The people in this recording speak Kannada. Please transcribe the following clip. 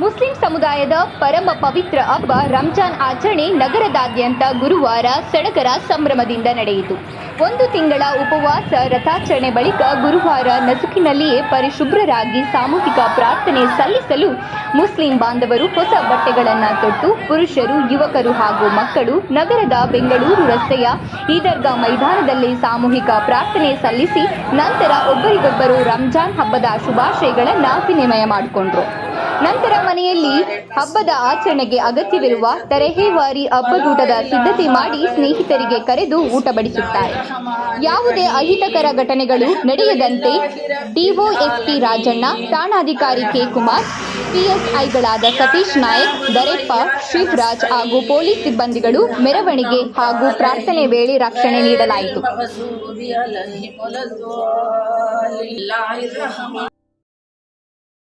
ಸಂಪ್ರದಾಯದ ಪರಮ ಪವಿತ್ರ ಹಬ್ಬ ರಂಜಾನ್ ಆಚರಣೆ ನಗರದಾದ್ಯಂತ ಗುರುವಾರ ಸಡಗರ ಸಂಭ್ರಮದಿಂದ ನಡೆಯಿತು. ಒಂದು ತಿಂಗಳ ಉಪವಾಸ ರಥಾಚರಣೆ ಬಳಿಕ ಗುರುವಾರ ನಸುಕಿನಲ್ಲಿಯೇ ಪರಿಶುಭ್ರರಾಗಿ ಸಾಮೂಹಿಕ ಪ್ರಾರ್ಥನೆ ಸಲ್ಲಿಸಲು ಮುಸ್ಲಿಂ ಬಾಂಧವರು ಹೊಸ ಬಟ್ಟೆಗಳನ್ನು ತೊಟ್ಟು ಪುರುಷರು, ಯುವಕರು ಹಾಗೂ ಮಕ್ಕಳು ನಗರದ ಬೆಂಗಳೂರು ರಸ್ತೆಯ ಈದರ್ಗಾ ಮೈದಾನದಲ್ಲಿ ಸಾಮೂಹಿಕ ಪ್ರಾರ್ಥನೆ ಸಲ್ಲಿಸಿ ನಂತರ ಒಬ್ಬರಿಗೊಬ್ಬರು ರಂಜಾನ್ ಹಬ್ಬದ ಶುಭಾಶಯಗಳನ್ನು ವಿನಿಮಯ ಮಾಡಿಕೊಂಡ್ರು. ನಂತರ ಮನೆಯಲ್ಲಿ ಹಬ್ಬದ ಆಚರಣೆಗೆ ಅಗತ್ಯವಿರುವ ತರಹೇವಾರಿ ಹಬ್ಬದೂಟದ ಸಿದ್ಧತೆ ಮಾಡಿ ಸ್ನೇಹಿತರಿಗೆ ಕರೆದು ಊಟ ಬಡಿಸುತ್ತಾರೆ. ಯಾವುದೇ ಅಹಿತಕರ ಘಟನೆಗಳು ನಡೆಯದಂತೆ ಡಿಒಎಸ್ಪಿ ರಾಜಣ್ಣ, ಠಾಣಾಧಿಕಾರಿ ಕೆ ಕುಮಾರ್, ಪಿಎಸ್ಐಗಳಾದ ಸತೀಶ್ ನಾಯಕ್, ದರೆಪ್ಪ, ಶಿವರಾಜ್ ಹಾಗೂ ಪೊಲೀಸ್ ಸಿಬ್ಬಂದಿಗಳು ಮೆರವಣಿಗೆ ಹಾಗೂ ಪ್ರಾರ್ಥನೆ ವೇಳೆ ರಕ್ಷಣೆ ನೀಡಲಾಯಿತು.